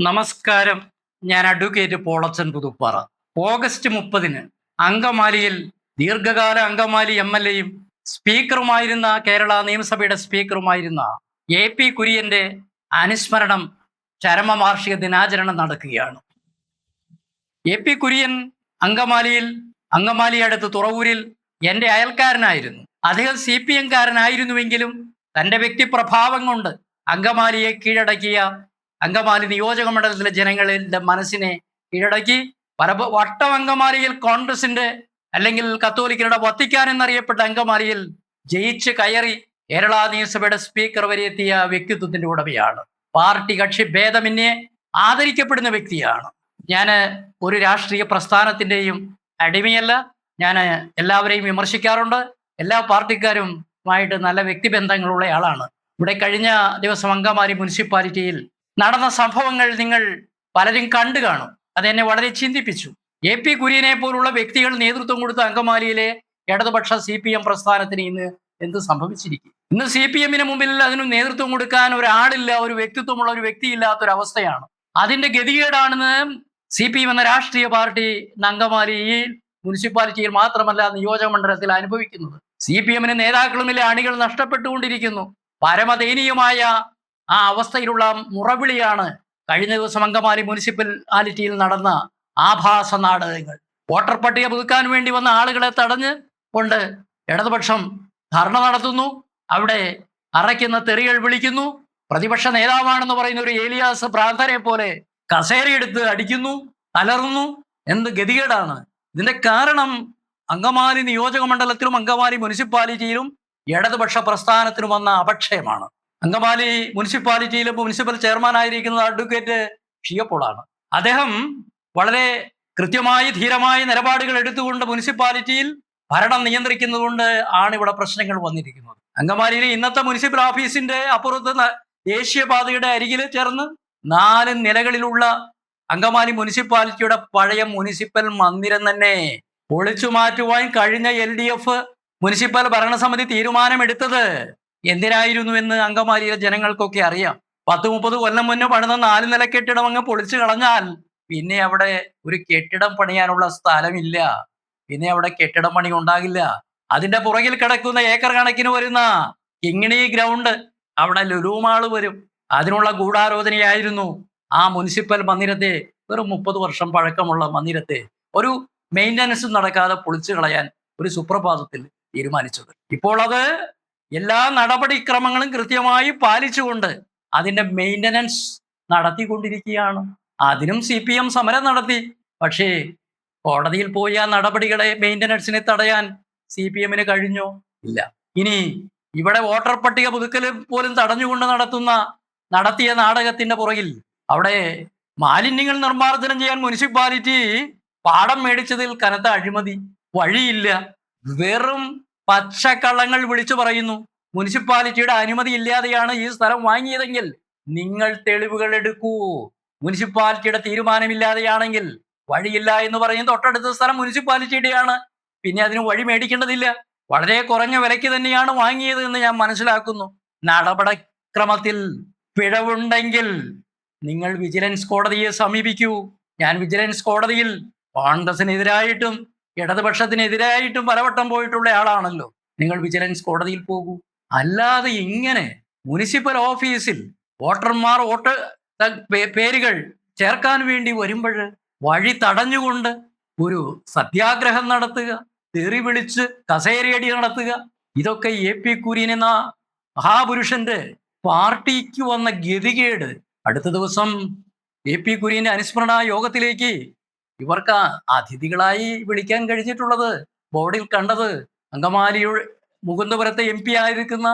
നമസ്കാരം. ഞാൻ advocate Polachan Puthuppara. August മുപ്പതിന് അങ്കമാലിയിൽ ദീർഘകാല അങ്കമാലി എം എൽ എയും സ്പീക്കറുമായിരുന്ന കേരള നിയമസഭയുടെ സ്പീക്കറുമായിരുന്ന എ പി കുര്യന്റെ അനുസ്മരണം ചരമവാർഷിക ദിനാചരണം നടക്കുകയാണ്. എ പി കുര്യൻ അങ്കമാലിയിൽ അങ്കമാലി അടുത്ത് തുറവൂരിൽ എന്റെ അയൽക്കാരനായിരുന്നു. അദ്ദേഹം സി പി എംകാരനായിരുന്നുവെങ്കിലും തന്റെ വ്യക്തിപ്രഭാവം കൊണ്ട് അങ്കമാലിയെ കീഴടക്കിയ അങ്കമാലി നിയോജക മണ്ഡലത്തിലെ ജനങ്ങളുടെ മനസ്സിനെ കീഴടക്കി. പല വട്ടം അങ്കമാലിയിൽ കോൺഗ്രസിന്റെ അല്ലെങ്കിൽ കത്തോലിക്കരുടെ വത്തിക്കാൻ എന്നറിയപ്പെട്ട അങ്കമാലിയിൽ ജയിച്ച് കയറി കേരള നിയമസഭയുടെ സ്പീക്കർ വരെ എത്തിയ വ്യക്തിത്വത്തിന്റെ ഉടമയാണ്. പാർട്ടി കക്ഷി ഭേദമന്യേ ആദരിക്കപ്പെടുന്ന വ്യക്തിയാണ്. ഞാൻ ഒരു രാഷ്ട്രീയ പ്രസ്ഥാനത്തിന്റെയും അടിമയല്ല. ഞാൻ എല്ലാവരെയും വിമർശിക്കാറുണ്ട്. എല്ലാ പാർട്ടിക്കാരുമായിട്ട് നല്ല വ്യക്തിബന്ധങ്ങളുള്ള ആളാണ്. ഇവിടെ കഴിഞ്ഞ ദിവസം അങ്കമാലി മുനിസിപ്പാലിറ്റിയിൽ നടന്ന സംഭവങ്ങൾ നിങ്ങൾ പലരും കണ്ടു കാണും. അതെന്നെ വളരെ ചിന്തിപ്പിച്ചു. എ പി കുര്യനെ പോലുള്ള വ്യക്തികൾ നേതൃത്വം കൊടുത്ത അങ്കമാലിയിലെ ഇടതുപക്ഷ സി പി എം പ്രസ്ഥാനത്തിന് ഇന്ന് എന്ത് സംഭവിച്ചിരിക്കും? ഇന്ന് സി പി എമ്മിന് മുമ്പിൽ അതിന് നേതൃത്വം കൊടുക്കാൻ ഒരാളില്ല ഒരു വ്യക്തിത്വമുള്ള ഒരു വ്യക്തിയില്ലാത്ത ഒരു അവസ്ഥയാണ് അതിന്റെ ഗതികേടാണെന്ന് സി പി എം എന്ന രാഷ്ട്രീയ പാർട്ടി അങ്കമാലിയിൽ മുനിസിപ്പാലിറ്റിയിൽ മാത്രമല്ല നിയോജക മണ്ഡലത്തിൽ അനുഭവിക്കുന്നത്. സി പി എമ്മിന് നേതാക്കളുമില്ല അണികൾ നഷ്ടപ്പെട്ടുകൊണ്ടിരിക്കുന്നു. പരമദയനീയമായ ആ അവസ്ഥയിലുള്ള മുറവിളിയാണ് കഴിഞ്ഞ ദിവസം അങ്കമാലി മുനിസിപ്പാലിറ്റിയിൽ നടന്ന ആഭാസ നാടകങ്ങൾ. വോട്ടർ പട്ടിക പുതുക്കാൻ വേണ്ടി വന്ന ആളുകളെ തടഞ്ഞ് കൊണ്ട് ഇടതുപക്ഷം ധർണ നടത്തുന്നു. അവിടെ അറയ്ക്കുന്ന തെറികൾ വിളിക്കുന്നു. പ്രതിപക്ഷ നേതാവാണെന്ന് പറയുന്ന ഒരു ഏലിയാസ് പ്രാന്തരെ പോലെ കസേരയെടുത്ത് അടിക്കുന്നു അലറുന്നു എന്ത് ഗതികേടാണ്? ഇതിന്റെ കാരണം അങ്കമാലി നിയോജക മണ്ഡലത്തിലും അങ്കമാലി മുനിസിപ്പാലിറ്റിയിലും ഇടതുപക്ഷ പ്രസ്ഥാനത്തിനും വന്ന അപക്ഷയമാണ്. അങ്കമാലി മുനിസിപ്പാലിറ്റിയിലെ മുനിസിപ്പൽ ചെയർമാൻ ആയിരിക്കുന്നത് അഡ്വക്കേറ്റ് ഷിയപ്പോളാണ് അദ്ദേഹം വളരെ കൃത്യമായി ധീരമായി നിലപാടുകൾ എടുത്തുകൊണ്ട് മുനിസിപ്പാലിറ്റിയിൽ ഭരണം നിയന്ത്രിക്കുന്നതുകൊണ്ട് ആണ് ഇവിടെ പ്രശ്നങ്ങൾ വന്നിരിക്കുന്നത്. അങ്കമാലിയിലെ ഇന്നത്തെ മുനിസിപ്പൽ ഓഫീസിന്റെ അപ്പുറത്ത് ദേശീയപാതയുടെ അരികിൽ ചേർന്ന് നാല് നിലകളിലുള്ള അങ്കമാലി മുനിസിപ്പാലിറ്റിയുടെ പഴയ മുനിസിപ്പൽ മന്ദിരം തന്നെ പൊളിച്ചു മാറ്റുവാൻ കഴിഞ്ഞ എൽ ഡി എഫ് മുനിസിപ്പൽ ഭരണസമിതി തീരുമാനമെടുത്തത് എന്തിനായിരുന്നു എന്ന് അങ്കമാലിയിലെ ജനങ്ങൾക്കൊക്കെ അറിയാം. പത്ത് മുപ്പത് കൊല്ലം മുന്നേ പണിത നാല് നില കെട്ടിടം അങ്ങ് പൊളിച്ചു കളഞ്ഞാൽ പിന്നെ അവിടെ ഒരു കെട്ടിടം പണിയാനുള്ള സ്ഥലമില്ല. പിന്നെ അവിടെ കെട്ടിടം പണി ഉണ്ടാകില്ല. അതിന്റെ പുറകിൽ കിടക്കുന്ന ഏക്കർ കണക്കിന് വരുന്ന കിങ്ങിണി ഗ്രൗണ്ട് അവിടെ ലുലുമാൾ വരും. അതിനുള്ള ഗൂഢാലോചനയായിരുന്നു ആ മുനിസിപ്പൽ മന്ദിരത്തെ വെറും മുപ്പത് വർഷം പഴക്കമുള്ള മന്ദിരത്തെ ഒരു മെയിന്റനൻസ് നടക്കാതെ പൊളിച്ചു കളയാൻ ഒരു സുപ്രഭാതത്തിൽ തീരുമാനിച്ചത്. ഇപ്പോൾ അത് എല്ലാ നടപടിക്രമങ്ങളും കൃത്യമായി പാലിച്ചുകൊണ്ട് അതിന്റെ മെയിന്റനൻസ് നടത്തിക്കൊണ്ടിരിക്കുകയാണ്. അതിനും സി പി എം സമരം നടത്തി. പക്ഷേ കോടതിയിൽ പോയി ആ നടപടികളെ മെയിന്റനൻസിനെ തടയാൻ സി പി എമ്മിന് കഴിഞ്ഞോ? ഇല്ല. ഇനി ഇവിടെ വോട്ടർ പട്ടിക പുതുക്കൽ പോലും തടഞ്ഞുകൊണ്ട് നടത്തുന്ന നടത്തിയ നാടകത്തിന്റെ പുറകിൽ അവിടെ മാലിന്യങ്ങൾ നിർമ്മാർജനം ചെയ്യാൻ മുനിസിപ്പാലിറ്റി പാടം മേടിച്ചതിൽ കനത്ത അഴിമതി വഴിയില്ല. വെറും പച്ചക്കള്ളങ്ങൾ വിളിച്ചു പറയുന്നു. മുനിസിപ്പാലിറ്റിയുടെ അനുമതി ഇല്ലാതെയാണ് ഈ സ്ഥലം വാങ്ങിയതെങ്കിൽ നിങ്ങൾ തെളിവുകൾ എടുക്കൂ. മുനിസിപ്പാലിറ്റിയുടെ തീരുമാനമില്ലാതെയാണെങ്കിൽ വഴിയില്ല എന്ന് പറയും തൊട്ടടുത്ത സ്ഥലം മുനിസിപ്പാലിറ്റിയുടെയാണ്. പിന്നെ അതിന് വഴി മേടിക്കേണ്ടതില്ല. വളരെ കുറഞ്ഞ വിലയ്ക്ക് തന്നെയാണ് വാങ്ങിയത് എന്ന് ഞാൻ മനസ്സിലാക്കുന്നു. നടപടിക്രമത്തിൽ പിഴവുണ്ടെങ്കിൽ നിങ്ങൾ വിജിലൻസ് കോടതിയെ സമീപിക്കൂ. ഞാൻ വിജിലൻസ് കോടതിയിൽ കോൺഗ്രസിനെതിരായിട്ടും ഇടതുപക്ഷത്തിനെതിരായിട്ടും പലവട്ടം പോയിട്ടുള്ള ആളാണല്ലോ നിങ്ങൾ വിജിലൻസ് കോടതിയിൽ പോകൂ. അല്ലാതെ ഇങ്ങനെ മുനിസിപ്പൽ ഓഫീസിൽ വോട്ടർമാർ വോട്ട് പേരുകൾ ചേർക്കാൻ വേണ്ടി വരുമ്പോൾ വഴി തടഞ്ഞുകൊണ്ട് ഒരു സത്യാഗ്രഹം നടത്തുക തെറി വിളിച്ച് കസേരയടി നടത്തുക ഇതൊക്കെ എ പി കുര്യൻ എന്ന മഹാപുരുഷന്റെ പാർട്ടിക്ക് വന്ന ഗതികേട് അടുത്ത ദിവസം എ പി കുര്യന്റെ അനുസ്മരണ യോഗത്തിലേക്ക് ഇവർക്ക് അതിഥികളായി വിളിക്കാൻ കഴിഞ്ഞിട്ടുള്ളത് ബോർഡിൽ കണ്ടത് അങ്കമാലിയുടെ മുകുന്ദപുരത്തെ എം പി ആയിരിക്കുന്ന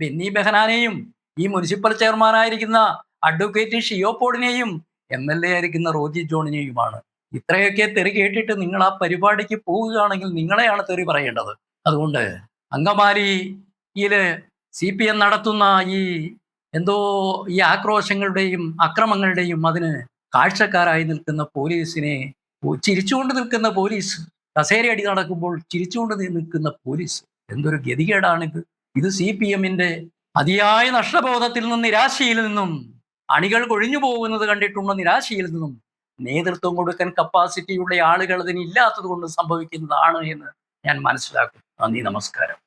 ബെന്നി ബെഹനാനെയും ഈ മുനിസിപ്പൽ ചെയർമാനായിരിക്കുന്ന അഡ്വക്കേറ്റ് ഷിയോപോളിനെയും എം എൽ എ ആയിരിക്കുന്ന റോജി ജോണിനെയുമാണ്. ഇത്രയൊക്കെ തെറി കേട്ടിട്ട് നിങ്ങൾ ആ പരിപാടിക്ക് പോവുകയാണെങ്കിൽ നിങ്ങളെയാണ് തെറി പറയേണ്ടത്. അതുകൊണ്ട് അങ്കമാലിയിൽ സി പി എം നടത്തുന്ന ഈ എന്തോ ഈ ആക്രോശങ്ങളുടെയും അക്രമങ്ങളുടെയും അതിന് കാഴ്ചക്കാരായി നിൽക്കുന്ന പോലീസിനെ ചിരിച്ചുകൊണ്ട് നിൽക്കുന്ന പോലീസ് കസേരയടി നടക്കുമ്പോൾ ചിരിച്ചുകൊണ്ട് നിൽക്കുന്ന പോലീസ് എന്തൊരു ഗതികേടാണിത്. ഇത് സി പി എമ്മിന്റെ അതിയായ നഷ്ടബോധത്തിൽ നിന്നും നിരാശയിൽ നിന്നും അണികൾ കൊഴിഞ്ഞു പോകുന്നത് കണ്ടിട്ടുള്ള നിരാശയിൽ നിന്നും നേതൃത്വം കൊടുക്കാൻ കപ്പാസിറ്റിയുള്ള ആളുകൾ അതിന് ഇല്ലാത്തത് കൊണ്ട് സംഭവിക്കുന്നതാണ് എന്ന് ഞാൻ മനസ്സിലാക്കും നന്ദി നമസ്കാരം.